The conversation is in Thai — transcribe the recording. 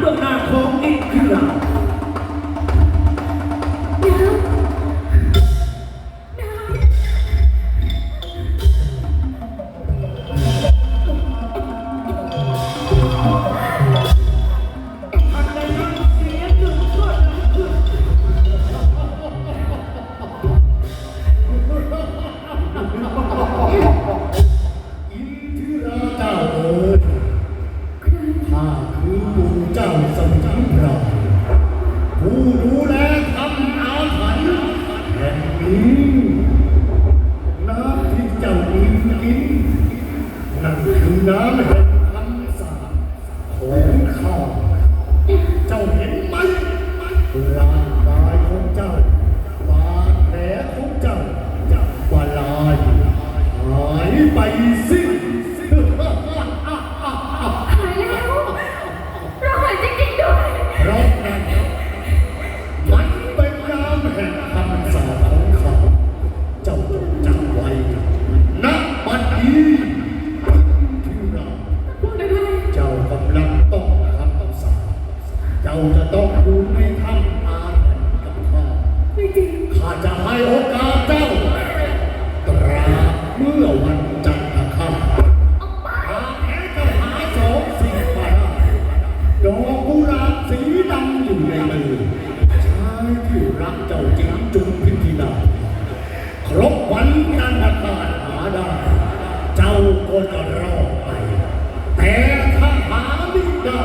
เบื้องหน้าาย เจ้าจริงจุงพิธีนาครบวันงานประกาศหาได้ เจ้าก็จะรอไป แต่ถ้าหาไม่ได้